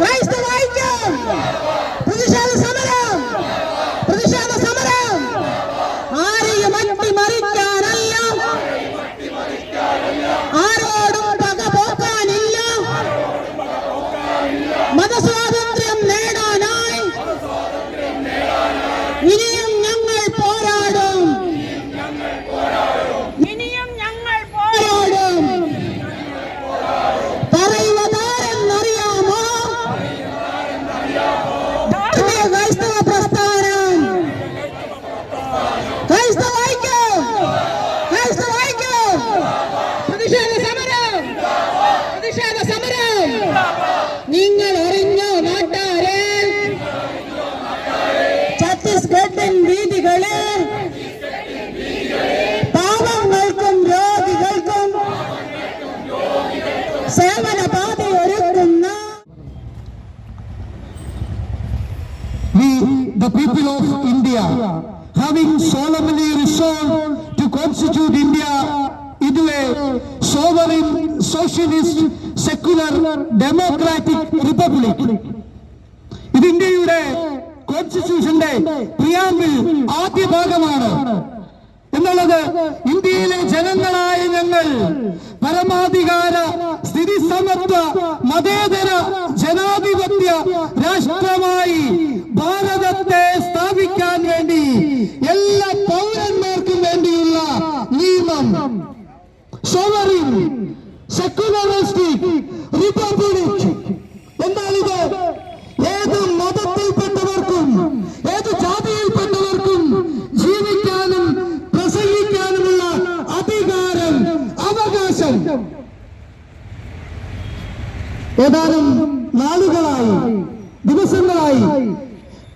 ക്രൈസ്തവ the people of India, having solemnly resolved to constitute India into a sovereign, socialist, secular, democratic republic. ഇത് ഇന്ത്യയുടെ കോൺസ്റ്റിറ്റ്യൂഷന്റെ പ്രിയാമ്പിൽ ആദ്യ ഭാഗമാണ് എന്നുള്ളത് ഇന്ത്യയിലെ ജനങ്ങളായ ഞങ്ങൾ പരമാധികാര സ്ഥിതി സമത്വ മതേതര ജനാധിപത്യ രാഷ്ട്രമായി സെക്കുലറിസ്റ്റിക് റിപ്പബ്ലിക് എന്താണിത് ഏത് മതത്തിൽപ്പെട്ടവർക്കും ഏത് ജാതിയിൽപ്പെട്ടവർക്കും ജീവിക്കാനും പ്രസംഗിക്കാനുമുള്ള അധികാരം അവകാശം ഏതാനും നാളുകളായി ദിവസങ്ങളായി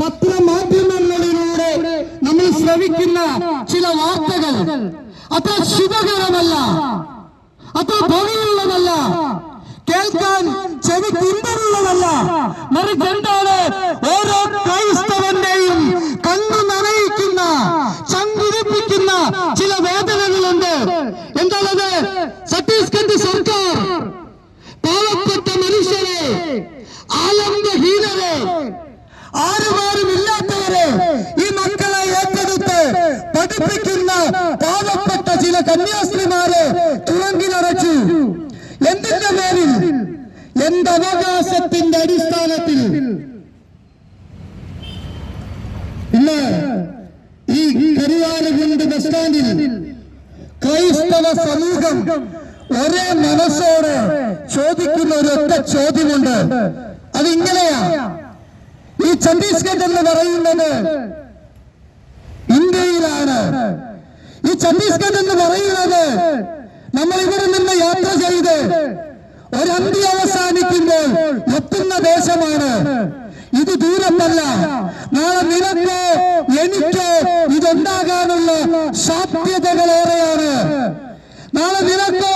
പത്രമാധ്യമങ്ങളിലൂടെ നമ്മൾ ശ്രവിക്കുന്ന ചില വാർത്തകൾ. അത്ര ശുഭകരമല്ല. അത്ര ഭംഗിയുള്ളതല്ല കേൾക്കാൻ ചെവി കുന്തറുള്ളതല്ല മറിച്ച് എന്താണ് ഓരോ ക്രൈസ്തവന്റെയും കണ്ണു നനയിക്കുന്ന ചങ്കുരിപ്പിക്കുന്ന ചില വേദനകളുണ്ട് എന്താണത് ഛത്തീസ്ഗഡ് സർക്കാർ പാവപ്പെട്ട മനുഷ്യരെ ആലംബഹീനരെ ആരുമാരും ഇല്ലാത്തവരെ ഈ മക്കളെ ഏറ്റെടുത്ത് പഠിപ്പിക്കുന്ന പാവപ്പെട്ട ചില കന്യാസ്ത്രീമാരെ അവകാശത്തിന്റെ അടിസ്ഥാനത്തിൽ ഇന്ന് ഈ കരുവാരകുണ്ട് ബസ് സ്റ്റാൻഡിൽ ക്രൈസ്തവ സമൂഹം ഒരേ മനസ്സോടെ ചോദിക്കുന്ന ഒരു ഒറ്റ ചോദ്യമുണ്ട്. അതിങ്ങനെയാ. ഈ ഛത്തീസ്ഗഡ് എന്ന് പറയുന്നത് ഇന്ത്യയിലാണ്. ഈ ഛത്തീസ്ഗഡ് എന്ന് പറയുന്നത് നമ്മൾ ഇവിടെ നിന്ന് യാത്ര ചെയ്ത് ഒരന്തി അവസാനിക്കുമ്പോൾ എത്തുന്ന ദേശമാണ്. ഇത് ദൂരത്തല്ല. നാളെ നിനക്കോ എനിക്കോ ഇതുണ്ടാകാനുള്ള സാധ്യതകളേറെയാണ്. നാളെ നിനക്കോ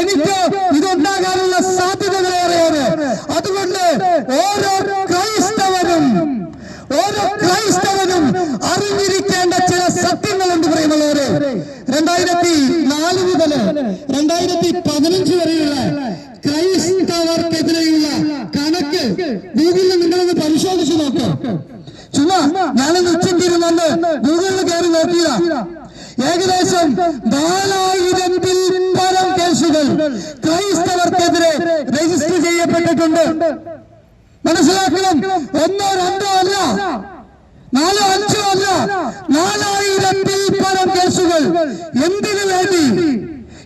എനിക്കോ ഇതുണ്ടാകാനുള്ള സാധ്യതകളേറെയാണ് അതുകൊണ്ട് ഓരോ ക്രൈസ്തവനും ഓരോ ക്രൈസ്തവനും അറിഞ്ഞിരിക്കേണ്ട ചില സത്യങ്ങളുണ്ട് പറയുന്നവരെ രണ്ടായിരത്തി നാല് മുതൽ രണ്ടായിരത്തി പതിനഞ്ച് വരെയുള്ള ക്രൈസ്തവർക്കെതിരെയുള്ള കണക്ക് ഗൂഗിളിൽ നിങ്ങളൊന്ന് പരിശോധിച്ചു നോക്ക്. ചുമ്മാ ഞാനൊന്ന് ഉച്ചയ്ക്കിരുന്ന് ഗൂഗിളിൽ കയറി നോക്കിയതാ. ഏകദേശം നാലായിരത്തിൽ പരം കേസുകൾ ക്രൈസ്തവർക്കെതിരെ രജിസ്റ്റർ ചെയ്യപ്പെട്ടിട്ടുണ്ട്. മനസ്സിലാക്കണം. ഒന്നോ രണ്ടോ അല്ല. നാലോ അഞ്ചോ അല്ല. നാലായിരത്തിൽ പരം കേസുകൾ. എന്തിനു വേണ്ടി?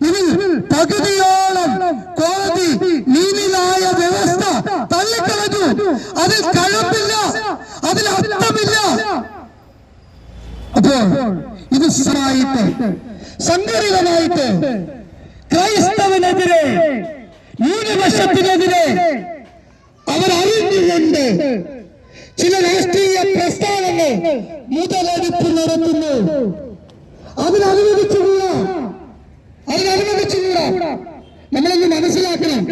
ഇതിൽ പകുതിയോളം കോടതി നീതിന്യായ വ്യവസ്ഥ തള്ളിക്കളഞ്ഞു. അതിൽ കഴമ്പില്ല അതിൽ അർത്ഥമില്ല അപ്പോൾ ഇത് സമായിട്ട് സംഘടിതമായിട്ട് ക്രൈസ്തവനെതിരെ ന്യൂനപക്ഷത്തിനെതിരെ അവരറിഞ്ഞുകൊണ്ട് ചില രാഷ്ട്രീയ പ്രസ്ഥാനങ്ങൾ മുതലെടുപ്പ് നടത്തുന്നു. അതിനനുവദിച്ചുകൂട അതിനനുവദിച്ചുകൂട നമ്മളൊന്ന് മനസ്സിലാക്കണം.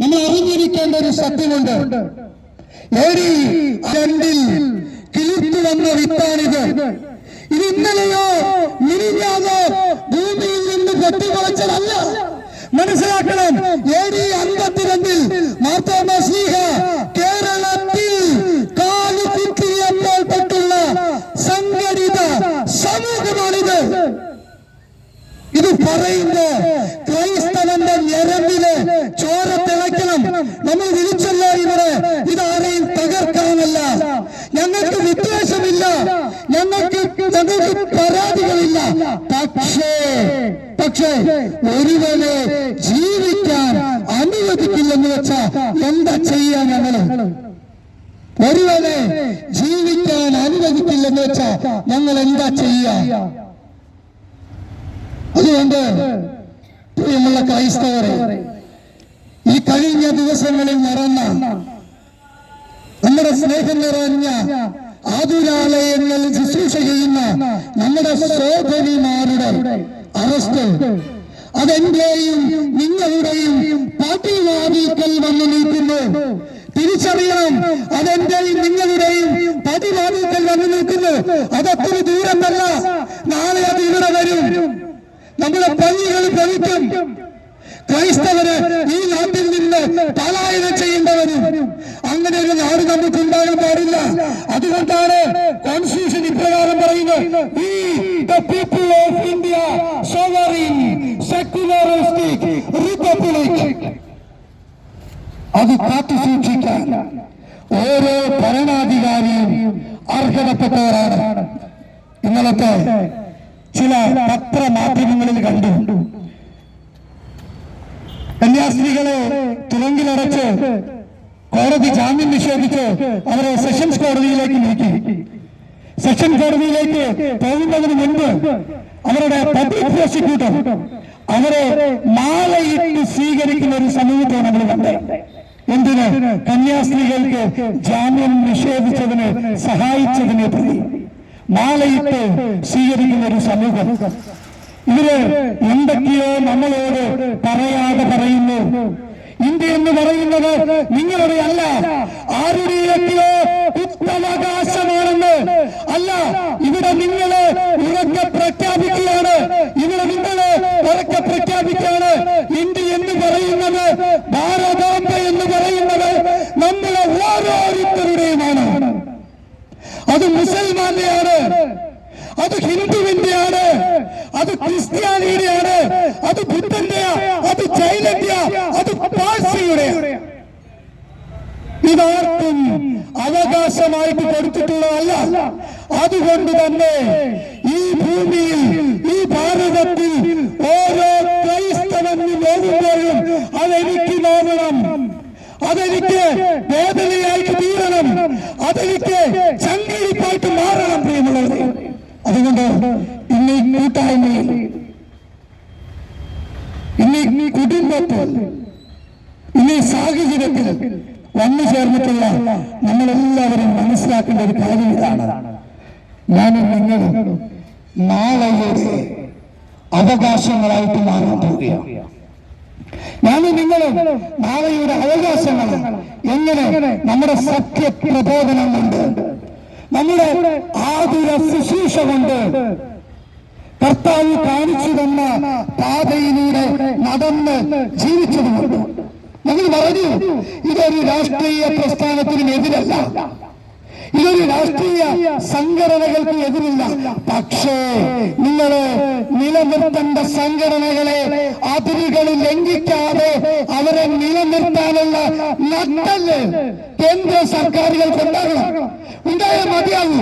നമ്മൾ അറിഞ്ഞിരിക്കേണ്ട ഒരു സത്യമുണ്ട്. രണ്ടിൽ കിളിർത്തു വന്ന വിത്താണിത്. ഇന്നലെയോ മിനിഞ്ഞാതോ ഭൂമിയിൽ നിന്ന് പൊട്ടിമുളച്ചതല്ല. മനസ്സിലാക്കണം ഏടി അമ്പത്തിരണ്ടിൽ മാർത്തോമ പറയുമ്പോ ക്രൈസ്തവന്റെ ഞരമ്പിൽ ചോര തിളയ്ക്കണം. നമ്മൾ വിളിച്ചല്ലോ ഇവരെ. ഇതാരെയും തകർക്കാനല്ല. ഞങ്ങൾക്ക് വിദ്വേഷമില്ല. ഞങ്ങൾക്ക് ഞങ്ങൾക്ക് പരാതികളില്ല. പക്ഷേ പക്ഷേ ഒരുവനെ ജീവിക്കാൻ അനുവദിക്കില്ലെന്ന് വെച്ചാ എന്താ ചെയ്യാൻ ഞങ്ങൾ ഒരുവനെ ജീവിക്കാൻ അനുവദിക്കില്ലെന്ന് വെച്ചാ ഞങ്ങൾ എന്താ ചെയ്യാ? അതുകൊണ്ട് പ്രിയമുള്ള ക്രൈസ്തവരെ ഈ കഴിഞ്ഞ ദിവസങ്ങളിൽ നടന്ന നമ്മുടെ സ്നേഹം നിറഞ്ഞ ആതുരാലയങ്ങളിൽ ശുശ്രൂഷ ചെയ്യുന്ന നമ്മുടെ സഹോദരിമാരുടെ അറസ്റ്റ്. അതെന്റെയും നിങ്ങളുടെയും പതിവാതിൽക്കൽ വന്നു നിൽക്കുന്നു. തിരിച്ചറിയണം അതെന്റെയും നിങ്ങളുടെയും പതിവാതിൽക്കൽ വന്നു നിൽക്കുന്നു. അതത്ര ദൂരമല്ല. നാളെ അത് ഇവിടെ വരും. നമ്മുടെ പള്ളികൾ ഭവിക്കും ക്രൈസ്തവര് ഈ നാട്ടിൽ നിന്ന് പലായനം ചെയ്യേണ്ടവരും. അങ്ങനെ ഒരു നാട് നമുക്ക് ഉണ്ടാകാൻ പാടില്ല. അതുകൊണ്ടാണ് കോൺസ്റ്റിറ്റ്യൂഷൻ ഇപ്രകാരം പറയുന്നത്. The people of India, sovereign, secularistic. അത് കാത്തു സൂക്ഷിക്കാൻ ഓരോ ഭരണാധികാരിയും അർഹതപ്പെട്ടവരാണ്. ഇന്നലത്തെ ചില പത്രമാധ്യമങ്ങളിൽ കണ്ടു. കന്യാസ്ത്രീകളെ തുറങ്കിലടച്ച് കോടതി ജാമ്യം നിഷേധിച്ച് അവരെ സെഷൻസ് കോടതിയിലേക്ക് നീക്കി. സെഷൻ കോടതിയിലേക്ക് പോകുന്നതിന് മുൻപ് അവരുടെ പബ്ലിക് പ്രോസിക്യൂട്ടർ അവരെ മാലയിട്ട് സ്വീകരിക്കുന്ന ഒരു സമൂഹത്തെ നമ്മൾ കണ്ടത്. എന്തിന്? കന്യാസ്ത്രീകൾക്ക് ജാമ്യം നിഷേധിച്ചതിന് സഹായിച്ചതിനെ പ്രതി. മാലയിട്ട് സ്വീകരിക്കുന്ന ഒരു സമൂഹം. ഇവർ എന്തൊക്കെയോ നമ്മളോട് പറയാതെ പറയുന്നു. ഇന്ത്യ എന്ന് പറയുന്നത് നിങ്ങളുടെ അല്ല ആരുടെയൊക്കെയോ കുത്തവകാശമാണെന്ന് അല്ല ഇവിടെ നിങ്ങളെ ഉറക്കെ പ്രഖ്യാപിക്കുകയാണ്. ഇവിടെ നിങ്ങളെ ഉറക്കെ പ്രഖ്യാപിക്കുകയാണ്. ഇന്ത്യ എന്ന് പറയുന്നത് ഭാരതാംബ എന്ന് പറയുന്നത് നമ്മളെ ഓരോരുത്തരുടെയുമാണ്. അത് മുസൽമാന്റെയാണ്. അത് ഹിന്ദുവിന്റെയാണ് അത് ക്രിസ്ത്യാനിയുടെയാണ് അത് ബുദ്ധന്റെ അത് ജൈനന്റെ അത് പാഴ്സിയുടെ ഇതാർക്കും അവകാശമായിട്ട് കൊടുത്തിട്ടുള്ളതല്ല. അതുകൊണ്ട് തന്നെ ഈ ഭൂമിയിൽ ഈ ഭാരതത്തിൽ ഓരോ ക്രൈസ്തവന് നോക്കുമ്പോഴും അതെനിക്ക് നോക്കണം അതെനിക്ക് വേദനയായിട്ട് തീരണം അതെനിക്ക് ചങ്കിടിപ്പായിട്ട് മാറണം പ്രിയമുള്ളവരെ അതുകൊണ്ട് ഇന്ന് ഈ കൂട്ടായ്മയിൽ ഇന്ന് ഈ കുടുംബത്തിൽ ഇന്ന് ഈ സാഹചര്യത്തിൽ വന്നു ചേർന്നിട്ടുള്ള നമ്മളെല്ലാവരും മനസ്സിലാക്കേണ്ട ഒരു കാര്യം ഇതാണ്. ഞാനും നിങ്ങളും നാളെയുടെ അവകാശങ്ങളായിട്ട് മാറാൻ പോവുകയാണ്. ഞാനും നിങ്ങളും നാളെയുടെ അവകാശങ്ങൾ എങ്ങനെ നമ്മുടെ സത്യപ്രബോധനം കൊണ്ട് നമ്മുടെ ആതുര ശുശ്രൂഷ കൊണ്ട് കർത്താവ് കാണിച്ചു തന്ന പാതയിലൂടെ നടന്ന് ജീവിച്ചതുകൊണ്ട് ഞങ്ങൾ പറഞ്ഞു ഇതൊരു രാഷ്ട്രീയ പ്രസ്ഥാനത്തിനും എതിരല്ല. ഇതൊരു രാഷ്ട്രീയ സംഘടനകൾക്ക് എതിരില്ല. പക്ഷേ നിങ്ങൾ നിലനിർത്തേണ്ട സംഘടനകളെ അതിരുകൾ ലംഘിക്കാതെ അവരെ നിലനിർത്താനുള്ള നട്ടൽ കേന്ദ്ര സർക്കാരുകൾക്ക് ഉണ്ടാകണം. ഉണ്ടായാൽ മതിയാകും.